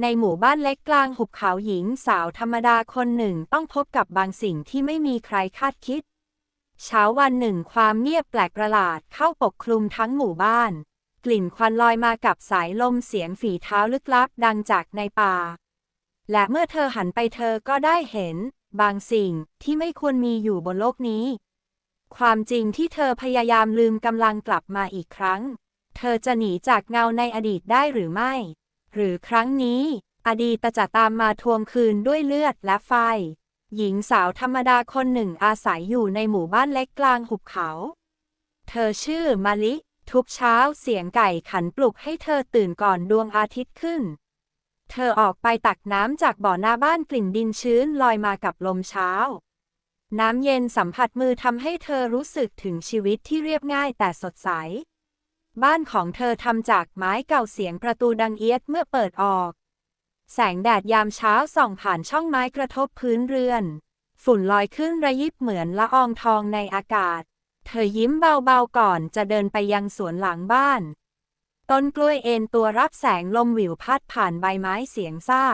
ในหมู่บ้านเล็กกลางหุบเขาหญิงสาวธรรมดาคนหนึ่งต้องพบกับบางสิ่งที่ไม่มีใครคาดคิด เช้าวันหนึ่งความเงียบแปลกประหลาดเข้าปกคลุมทั้งหมู่บ้าน กลิ่นควันลอยมากับสายลมเสียงฝีเท้าลึกลับดังจากในป่า และเมื่อเธอหันไปเธอก็ได้เห็น บางสิ่งที่ไม่ควรมีอยู่บนโลกนี้ ความจริงที่เธอพยายามลืมกำลังกลับมาอีกครั้ง เธอจะหนีจากเงาในอดีตได้หรือไม่ หรือครั้งนี้ อดีตจะตามมาทวงคืนด้วยเลือดและไฟ หญิงสาวธรรมดาคนหนึ่งอาศัยอยู่ในหมู่บ้านเล็กกลางหุบเขา เธอชื่อมาลิ ทุกเช้าเสียงไก่ขันปลุกให้เธอตื่นก่อนดวงอาทิตย์ขึ้น เธอออกไปตักน้ำจากบ่อหน้าบ้านกลิ่นดินชื้นลอยมากับลมเช้า น้ำเย็นสัมผัสมือทำให้เธอรู้สึกถึงชีวิตที่เรียบง่ายแต่สดใส บ้านของเธอทำจากไม้เก่าเสียงประตูดังเอียดเมื่อเปิดออก แสงแดดยามเช้าส่องผ่านช่องไม้กระทบพื้นเรือน ฝุ่นลอยขึ้นระยิบเหมือนละอองทองในอากาศ เธอยิ้มเบาๆก่อนจะเดินไปยังสวนหลังบ้าน ต้นกล้วยเอ็นตัวรับแสงลมวิวพัดผ่านใบไม้เสียงซ่า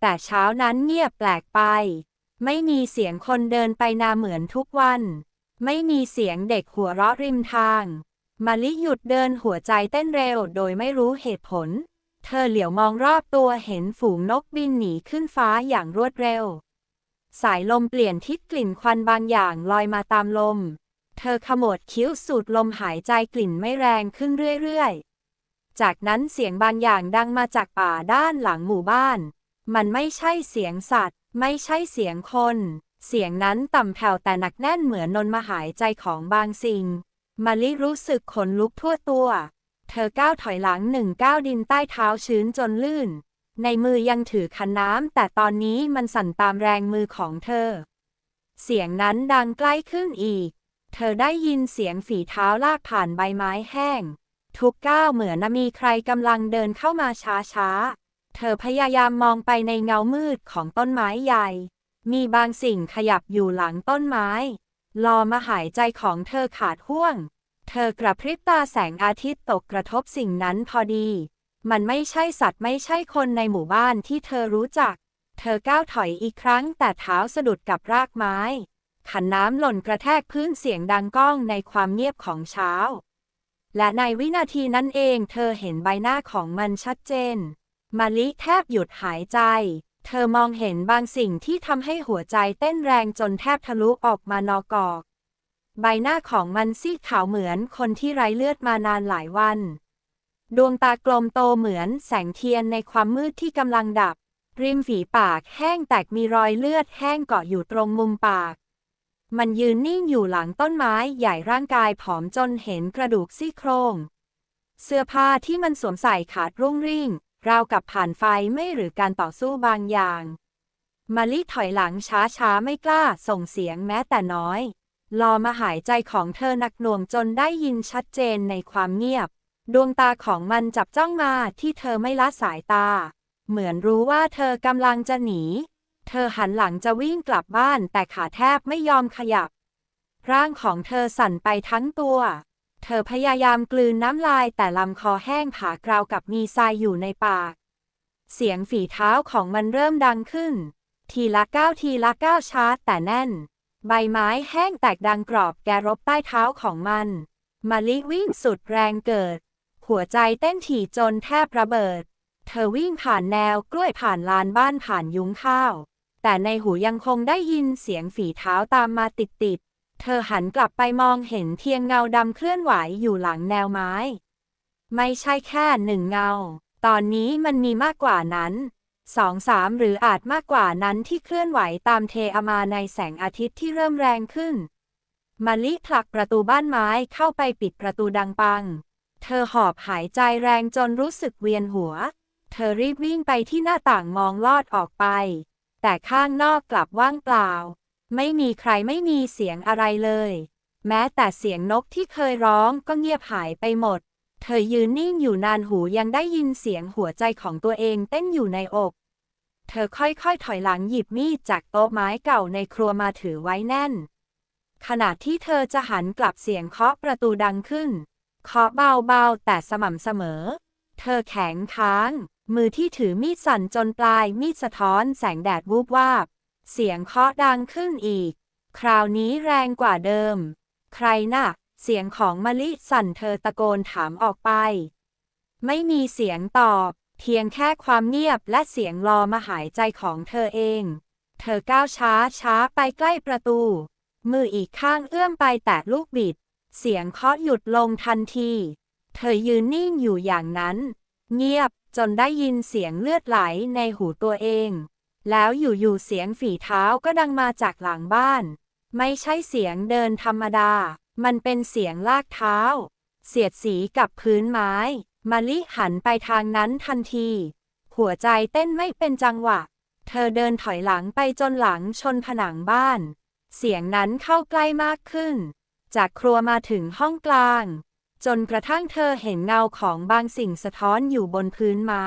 แต่เช้านั้นเงียบแปลกไป ไม่มีเสียงคนเดินไปนาเหมือนทุกวัน ไม่มีเสียงเด็กหัวเราะริมทาง มาลิหยุดเดินหัวใจเต้นเร็วโดยไม่รู้เหตุผล เธอเหลียวมองรอบตัวเห็นฝูงนกบินหนีขึ้นฟ้าอย่างรวดเร็ว สายลมเปลี่ยนทิศกลิ่นควันบางอย่างลอยมาตามลม เธอขมวดคิ้วสูดลมหายใจกลิ่นไม่แรงขึ้นเรื่อยๆ จากนั้นเสียงบางอย่างดังมาจากป่าด้านหลังหมู่บ้าน มันไม่ใช่เสียงสัตว์ ไม่ใช่เสียงคน เสียงนั้นต่ำแผ่วแต่หนักแน่นเหมือนนนมาหายใจของบางสิ่ง มาลิรู้สึกขนลุกทั่วตัว เธอก้าวถอยหลังหนึ่งก้าวดินใต้เท้าชื้นจนลื่น ในมือยังถือคันน้ำแต่ตอนนี้มันสั่นตามแรงมือของเธอ เสียงนั้นดังใกล้ขึ้นอีก เธอได้ยินเสียงฝีเท้าลากผ่านใบไม้แห้ง ทุกก้าวเหมือนมีใครกำลังเดินเข้ามาช้าๆ เธอพยายามมองไปในเงามืดของต้นไม้ใหญ่ มีบางสิ่งขยับอยู่หลังต้นไม้ ลอมาหายใจของเธอขาดห่วง เธอกระพริบตาแสงอาทิตย์ตกกระทบสิ่งนั้นพอดี มันไม่ใช่สัตว์ไม่ใช่คนในหมู่บ้านที่เธอรู้จัก เธอก้าวถอยอีกครั้งแต่เท้าสะดุดกับรากไม้ ขันน้ำหล่นกระแทกพื้นเสียงดังก้องในความเงียบของเช้า และในวินาทีนั้นเองเธอเห็นใบหน้าของมันชัดเจนมาลิแทบหยุดหายใจ เธอมองเห็นบางสิ่งที่ทำให้หัวใจเต้นแรงจนแทบทะลุออกมานอกอก ใบหน้าของมันซีดขาวเหมือนคนที่ไร้เลือดมานานหลายวัน ดวงตากลมโตเหมือนแสงเทียนในความมืดที่กำลังดับ ริมฝีปากแห้งแตกมีรอยเลือดแห้งเกาะอยู่ตรงมุมปาก มันยืนนิ่งอยู่หลังต้นไม้ใหญ่ร่างกายผอมจนเห็นกระดูกซี่โครง เสื้อผ้าที่มันสวมใส่ขาดรุ่งริ่ง ราวกับผ่านไฟไม่หรือการต่อสู้บางอย่าง มาลิถอยหลังช้าๆ ไม่กล้าส่งเสียงแม้แต่น้อยรอมาหายใจของเธอหนักหน่วงจนได้ยินชัดเจนในความเงียบ ดวงตาของมันจับจ้องมาที่เธอไม่ละสายตา เหมือนรู้ว่าเธอกำลังจะหนี เธอหันหลังจะวิ่งกลับบ้านแต่ขาแทบไม่ยอมขยับ ร่างของเธอสั่นไปทั้งตัว เธอพยายามกลืนน้ำลายแต่ลำคอแห้งผากราวกับมีทรายอยู่ในปาก เสียงฝีเท้าของมันเริ่มดังขึ้น ทีละก้าวทีละก้าวช้าแต่แน่น ใบไม้แห้งแตกดังกรอบแกรบใต้เท้าของมันมาลิวิ่งสุดแรงเกิด หัวใจเต้นถี่จนแทบระเบิด เธอวิ่งผ่านแนวกล้วยผ่านลานบ้านผ่านยุ้งข้าว แต่ในหูยังคงได้ยินเสียงฝีเท้าตามมาติดๆ เธอหันกลับไปมองเห็นเพียงเงาดำเคลื่อนไหวอยู่หลังแนวไม้ ไม่ใช่แค่หนึ่งเงา ตอนนี้มันมีมากกว่านั้นสองสามหรืออาจมากกว่านั้นที่เคลื่อนไหวตามเทอมาในแสงอาทิตย์ที่เริ่มแรงขึ้น มาลิผลักประตูบ้านไม้เข้าไปปิดประตูดังปัง เธอหอบหายใจแรงจนรู้สึกเวียนหัว เธอรีบวิ่งไปที่หน้าต่างมองลอดออกไป แต่ข้างนอกกลับว่างเปล่า ไม่มีใครไม่มีเสียงอะไรเลย แม้แต่เสียงนกที่เคยร้องก็เงียบหายไปหมด เธอยืนนิ่งอยู่นานหูยังได้ยินเสียงหัวใจของตัวเองเต้นอยู่ในอก เธอค่อยๆ ถอยหลังหยิบมีดจากโต๊ะไม้เก่าในครัวมาถือไว้แน่น ขณะที่เธอจะหันกลับเสียงเคาะประตูดังขึ้น เคาะเบาๆ แต่สม่ำเสมอ เธอแข็งค้าง มือที่ถือมีดสั่นจนปลายมีดสะท้อนแสงแดดวูบวาบ เสียงเคาะดังขึ้นอีก คราวนี้แรงกว่าเดิม ใครน่ะ เสียงของมะลิสั่นเธอตะโกนถามออกไป ไม่มีเสียงตอบ เพียงแค่ความเงียบและเสียงรอมาหายใจของเธอเอง เธอก้าวช้าช้าไปใกล้ประตู มืออีกข้างเอื้อมไปแตะลูกบิด เสียงเคาะหยุดลงทันที เธอยืนนิ่งอยู่อย่างนั้น เงียบจนได้ยินเสียงเลือดไหลในหูตัวเอง แล้วอยู่ๆเสียงฝีเท้าก็ดังมาจากหลังบ้าน ไม่ใช่เสียงเดินธรรมดา มันเป็นเสียงลากเท้า เสียดสีกับพื้นไม้มาลิหันไปทางนั้นทันที หัวใจเต้นไม่เป็นจังหวะ เธอเดินถอยหลังไปจนหลังชนผนังบ้าน เสียงนั้นเข้าใกล้มากขึ้น จากครัวมาถึงห้องกลาง จนกระทั่งเธอเห็นเงาของบางสิ่งสะท้อนอยู่บนพื้นไม้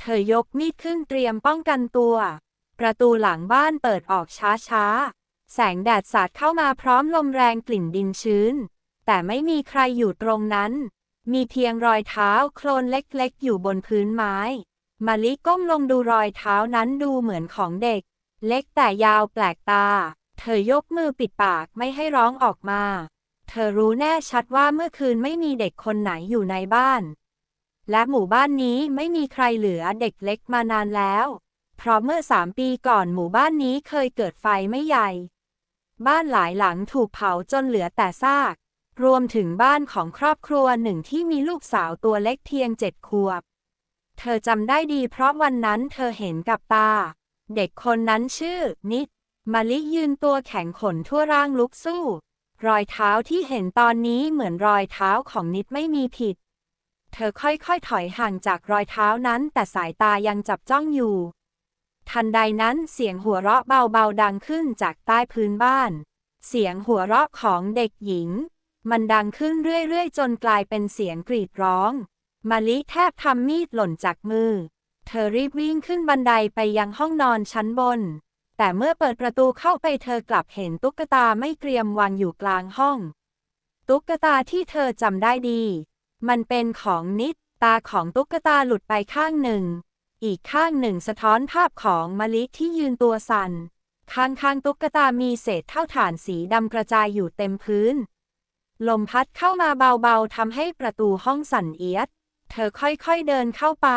เธอยกมีดขึ้นเตรียมป้องกันตัว ประตูหลังบ้านเปิดออกช้าๆ แสงแดดสาดเข้ามาพร้อมลมแรงกลิ่นดินชื้น แต่ไม่มีใครอยู่ตรงนั้น มีเพียงรอยเท้าโคลนเล็กๆ อยู่บนพื้นไม้มาลิก้มลงดูรอยเท้านั้นดูเหมือนของเด็ก เล็กแต่ยาวแปลกตา เธอยกมือปิดปากไม่ให้ร้องออกมา เธอรู้แน่ชัดว่าเมื่อคืนไม่มีเด็กคนไหนอยู่ในบ้าน และหมู่บ้านนี้ไม่มีใครเหลือเด็กเล็กมานานแล้ว เพราะเมื่อสามปีก่อนหมู่บ้านนี้เคยเกิดไฟไม่ใหญ่ บ้านหลายหลังถูกเผาจนเหลือแต่ซาก รวมถึงบ้านของครอบครัวหนึ่งที่มีลูกสาวตัวเล็กเพียงเจ็ดขวบ เธอจำได้ดีเพราะวันนั้นเธอเห็นกับตา เด็กคนนั้นชื่อ นิดมาลิยืนตัวแข็งขนทั่วร่างลุกสู้ รอยเท้าที่เห็นตอนนี้เหมือนรอยเท้าของนิดไม่มีผิด เธอค่อยๆ ถอยห่างจากรอยเท้านั้นแต่สายตายังจับจ้องอยู่ ทันใดนั้นเสียงหัวเราะเบาๆดังขึ้นจากใต้พื้นบ้าน เสียงหัวเราะของเด็กหญิง มันดังขึ้นเรื่อยๆ จนกลายเป็นเสียงกรีดร้อง มาลิแทบทำมีดหล่นจากมือ เธอรีบวิ่งขึ้นบันไดไปยังห้องนอนชั้นบน แต่เมื่อเปิดประตูเข้าไปเธอกลับเห็นตุ๊กตาไม่เกรียมวางอยู่กลางห้อง ตุ๊กตาที่เธอจำได้ดี มันเป็นของนิด ตาของตุ๊กตาหลุดไปข้างหนึ่ง อีกข้างหนึ่งสะท้อนภาพของมะลิที่ยืนตัวสัน่น ข้างๆตุ๊กตามีเศษเท่าฐานสีดำกระจายอยู่เต็มพื้น ลมพัดเข้ามาเบาๆทำให้ประตูห้องสั่นเอียด เธอค่อยๆเดินเข้าไป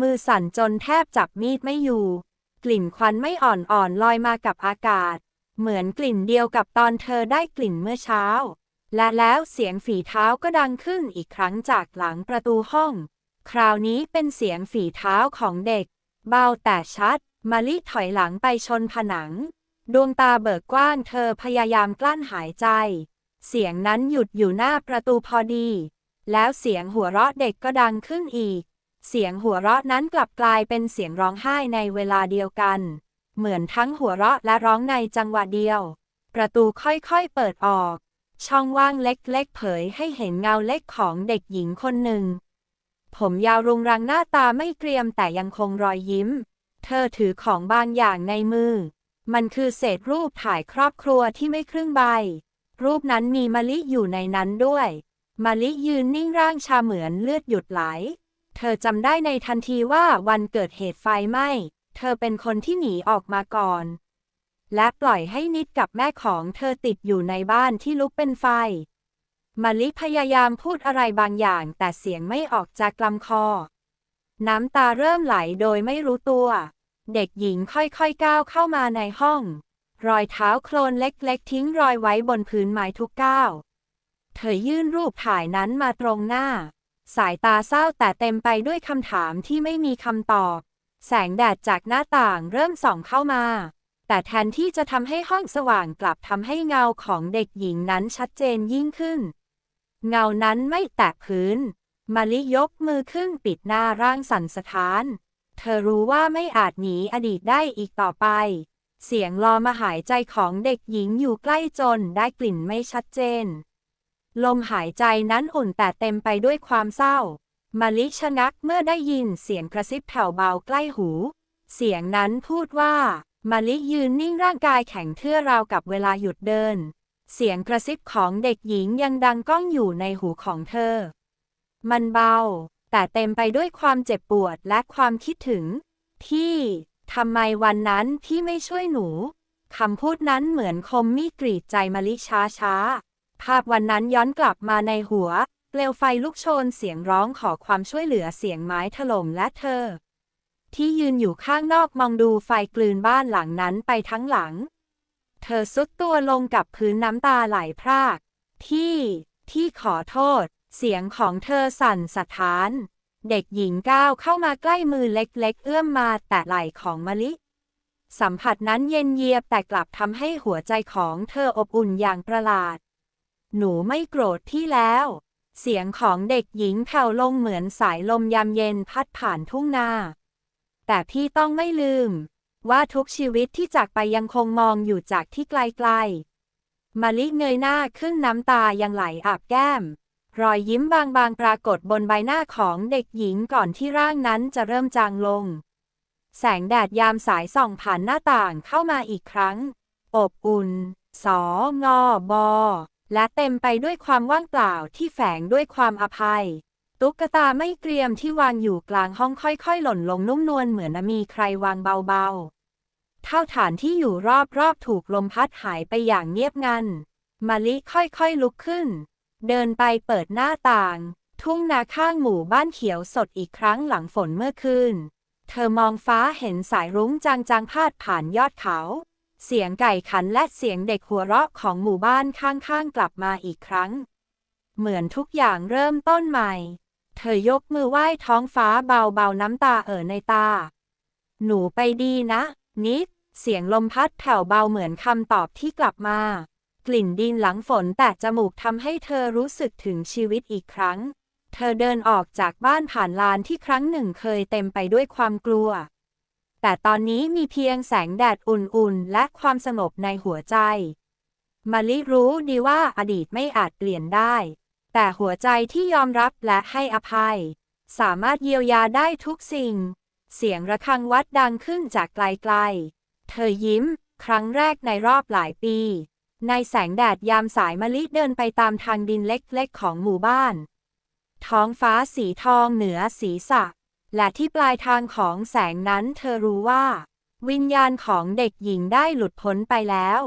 มือสั่นจนแทบจับมีดไม่อยู่ กลิ่นควันไม่อ่อนๆลอยมากับอากาศ เหมือนกลิ่นเดียวกับตอนเธอได้กลิ่นเมื่อเช้า และแล้วเสียงฝีเท้าก็ดังขึ้นอีกครั้งจากหลังประตูห้อง คราวนี้เป็นเสียงฝีเท้าของเด็ก เบาแต่ชัด มาลิถอยหลังไปชนผนัง ดวงตาเบิกกว้างเธอพยายามกลั้นหายใจ เสียงนั้นหยุดอยู่หน้าประตูพอดี แล้วเสียงหัวเราะเด็กก็ดังขึ้นอีก เสียงหัวเราะนั้นกลับกลายเป็นเสียงร้องไห้ในเวลาเดียวกัน เหมือนทั้งหัวเราะและร้องในจังหวะเดียว ประตูค่อยๆเปิดออก ช่องว่างเล็กๆเผยให้เห็นเงาเล็กของเด็กหญิงคนหนึ่ง ผมยาวรุงรังหน้าตาไม่เกรียมแต่ยังคงรอยยิ้ม เธอถือของบางอย่างในมือ มันคือเศษรูปถ่ายครอบครัวที่ไม่ครึ่งใบ รูปนั้นมีมะลิอยู่ในนั้นด้วยมะลิยืนนิ่งร่างชาเหมือนเลือดหยุดไหล เธอจำได้ในทันทีว่าวันเกิดเหตุไฟไหม้ เธอเป็นคนที่หนีออกมาก่อน และปล่อยให้นิดกับแม่ของเธอติดอยู่ในบ้านที่ลุกเป็นไฟมะลิพยายามพูดอะไรบางอย่างแต่เสียงไม่ออกจากลำคอ น้ำตาเริ่มไหลโดยไม่รู้ตัว เด็กหญิงค่อยๆก้าวเข้ามาในห้อง รอยเท้าโคลนเล็กๆ ทิ้งรอยไว้บนพื้นไม้ทุกก้าว เธอยื่นรูปถ่ายนั้นมาตรงหน้า สายตาเศร้าแต่เต็มไปด้วยคำถามที่ไม่มีคำตอบ แสงแดดจากหน้าต่างเริ่มส่องเข้ามา แต่แทนที่จะทำให้ห้องสว่างกลับทำให้เงาของเด็กหญิงนั้นชัดเจนยิ่งขึ้น เงานั้นไม่แตะพื้น มาลิยกมือขึ้นปิดหน้าร่างสั่นสะท้าน เธอรู้ว่าไม่อาจหนีอดีตได้อีกต่อไป เสียงรอมาหายใจของเด็กหญิงอยู่ใกล้จนได้กลิ่นไม่ชัดเจน ลมหายใจนั้นอุ่นแต่เต็มไปด้วยความเศร้า มาลิชะงักเมื่อได้ยินเสียงกระซิบแผ่วเบาใกล้หู เสียงนั้นพูดว่า มาลิยืนนิ่งร่างกายแข็งเทื่อราวกับเวลาหยุดเดิน เสียงกระซิบของเด็กหญิงยังดังก้องอยู่ในหูของเธอ มันเบา แต่เต็มไปด้วยความเจ็บปวดและความคิดถึง พี่ ทำไมวันนั้นพี่ไม่ช่วยหนู คำพูดนั้นเหมือนคมมีดกรีดใจมะลิช้าช้า ภาพวันนั้นย้อนกลับมาในหัว เปลวไฟลุกโชนเสียงร้องขอความช่วยเหลือเสียงไม้ถล่มและเธอ ที่ยืนอยู่ข้างนอกมองดูไฟกลืนบ้านหลังนั้นไปทั้งหลัง เธอซุดตัวลงกับพื้นน้ำตาไหลพรากที่ที่ขอโทษ เสียงของเธอสั่นสะท้าน เด็กหญิงก้าวเข้ามาใกล้มือเล็กๆ เอื้อมมาแตะไหล่ของมะลิ สัมผัสนั้นเย็นเยียบแต่กลับทำให้หัวใจของเธออบอุ่นอย่างประหลาด หนูไม่โกรธพี่แล้ว เสียงของเด็กหญิงแผ่วลงเหมือนสายลมยามเย็นพัดผ่านทุ่งนา แต่พี่ต้องไม่ลืม ว่าทุกชีวิตที่จากไปยังคงมองอยู่จากที่ไกลๆมาลิเงยหน้าขึ้นน้ำตายังไหลอาบแก้ม รอยยิ้มบางๆปรากฏบนใบหน้าของเด็กหญิงก่อนที่ร่างนั้นจะเริ่มจางลง แสงแดดยามสายส่องผ่านหน้าต่างเข้ามาอีกครั้ง อบอุ่น สองอบอและเต็มไปด้วยความว่างเปล่าที่แฝงด้วยความอภัย ตุ๊กตาไม่เกรียมที่วางอยู่กลางห้องค่อยๆ หล่นลงนุ่มนวลเหมือนมีใครวางเบาๆ เท่าฐานที่อยู่รอบๆ ถูกลมพัดหายไปอย่างเงียบงัน มาลิค่อยๆลุกขึ้น เดินไปเปิดหน้าต่าง ทุ่งนาข้างหมู่บ้านเขียวสดอีกครั้งหลังฝนเมื่อคืน เธอมองฟ้าเห็นสายรุ้งจางๆพาดผ่านยอดเขา เสียงไก่ขันและเสียงเด็กหัวเราะของหมู่บ้านข้างๆกลับมาอีกครั้ง เหมือนทุกอย่างเริ่มต้นใหม่ เธอยกมือไหว้ท้องฟ้าเบาๆน้ำตาเอ่อในตา หนูไปดีนะ นิด เสียงลมพัดแผ่วเบาเหมือนคำตอบที่กลับมา กลิ่นดินหลังฝนแตะจมูกทำให้เธอรู้สึกถึงชีวิตอีกครั้ง เธอเดินออกจากบ้านผ่านลานที่ครั้งหนึ่งเคยเต็มไปด้วยความกลัว แต่ตอนนี้มีเพียงแสงแดดอุ่นๆ และความสงบในหัวใจมาลิรู้ดีว่าอดีตไม่อาจเปลี่ยนได้ แต่หัวใจที่ยอมรับและให้อภัย สามารถเยียวยาได้ทุกสิ่ง เสียงระฆังวัดดังขึ้นจากไกลๆ เธอยิ้ม ครั้งแรกในรอบหลายปี ในแสงแดดยามสายมะลิเดินไปตามทางดินเล็กๆของหมู่บ้าน ท้องฟ้าสีทองเหนือศีรษะและที่ปลายทางของแสงนั้นเธอรู้ว่า วิญญาณของเด็กหญิงได้หลุดพ้นไปแล้ว